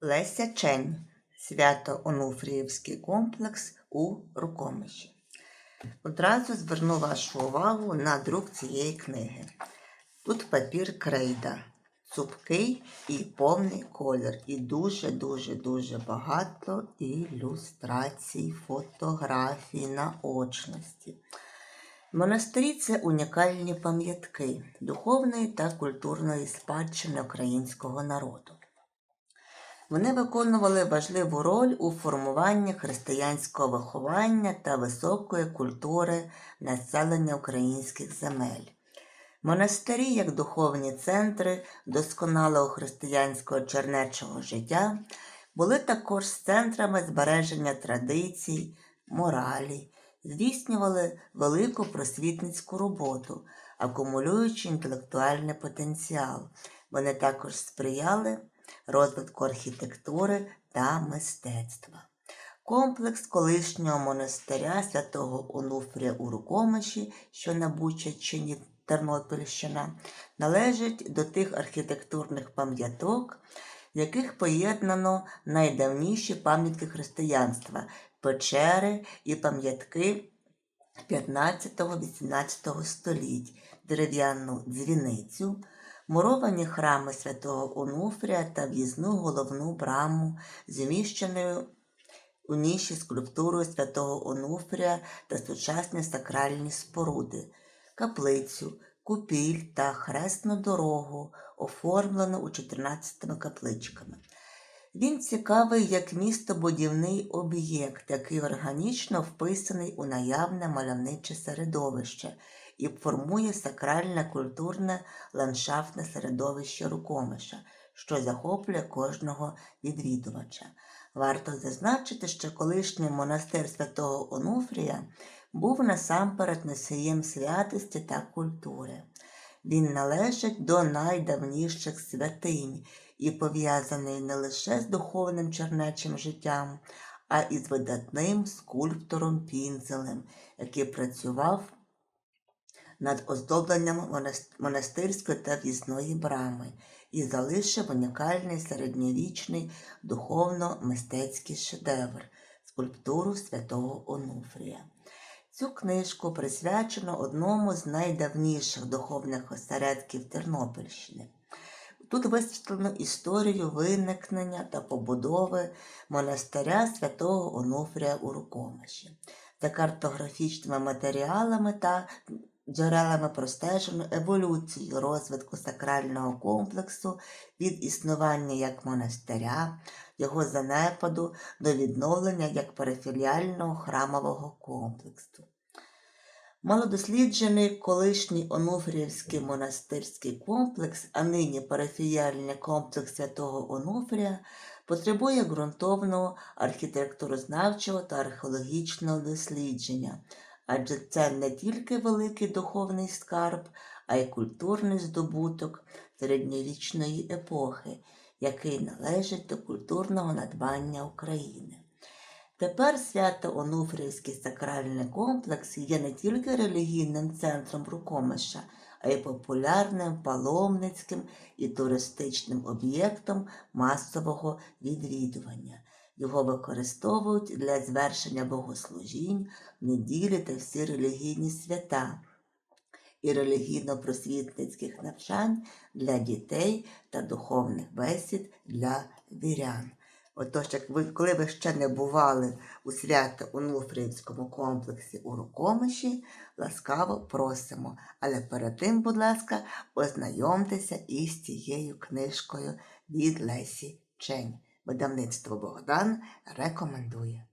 Леся Чень. Свято Онуфріївський комплекс у Рукомиші. Одразу зверну вашу увагу на друк цієї книги. Тут папір крейда, цупкий і повний колір. І дуже-дуже-дуже багато ілюстрацій, фотографій, наочності. Монастирі це унікальні пам'ятки духовної та культурної спадщини українського народу. Вони виконували важливу роль у формуванні християнського виховання та високої культури населення українських земель. Монастирі, як духовні центри досконалого християнського чернечого життя, були також центрами збереження традицій, моралі, здійснювали велику просвітницьку роботу, акумулюючи інтелектуальний потенціал. Вони також сприяли розвитку архітектури та мистецтва. Комплекс колишнього монастиря святого Онуфрія у Рукомиші, що на Бучачині Тернопільщина, належить до тих архітектурних пам'яток, в яких поєднано найдавніші пам'ятки християнства, печери і пам'ятки 15-18 століть, дерев'яну дзвіницю, муровані храми святого Онуфрія та в'їзну головну браму, зміщеною у ніші скульптурою святого Онуфрія та сучасні сакральні споруди, каплицю, купіль та хресну дорогу, оформлену у 14 капличками. Він цікавий як містобудівний об'єкт, який органічно вписаний у наявне мальовниче середовище і формує сакральне культурне ландшафтне середовище Рукомиша, що захоплює кожного відвідувача. Варто зазначити, що колишній монастир святого Онуфрія був насамперед носієм святості та культури. Він належить до найдавніших святинь і пов'язаний не лише з духовним чернечим життям, а й з видатним скульптором Пінзелем, який працював над оздобленням монастирської та в'їзної брами і залишив унікальний середньовічний духовно-мистецький шедевр скульптуру святого Онуфрія. Цю книжку присвячено одному з найдавніших духовних осередків Тернопільщини. Тут висвітлено історію виникнення та побудови монастиря святого Онуфрія у Рукомиші. За картографічними матеріалами та джерелами простежено еволюцію розвитку сакрального комплексу від існування як монастиря, його занепаду до відновлення як периферіального храмового комплексу. Малодосліджений колишній Онуфріївський монастирський комплекс, а нині парафіяльний комплекс святого Онуфрія, потребує ґрунтовного архітектурознавчого та археологічного дослідження, адже це не тільки великий духовний скарб, а й культурний здобуток середньовічної епохи, який належить до культурного надбання України. Тепер свято Онуфріївський сакральний комплекс є не тільки релігійним центром Рукомиша, а й популярним паломницьким і туристичним об'єктом масового відвідування. Його використовують для звершення богослужінь, неділі та всі релігійні свята і релігійно-просвітницьких навчань для дітей та духовних бесід для вірян. Отож, як коли ви ще не бували у свято Онуфріївському комплексі у Рукомиші, ласкаво просимо. Але перед тим, будь ласка, ознайомтеся із цією книжкою від Лесі Чень. Видавництво Богдан рекомендує.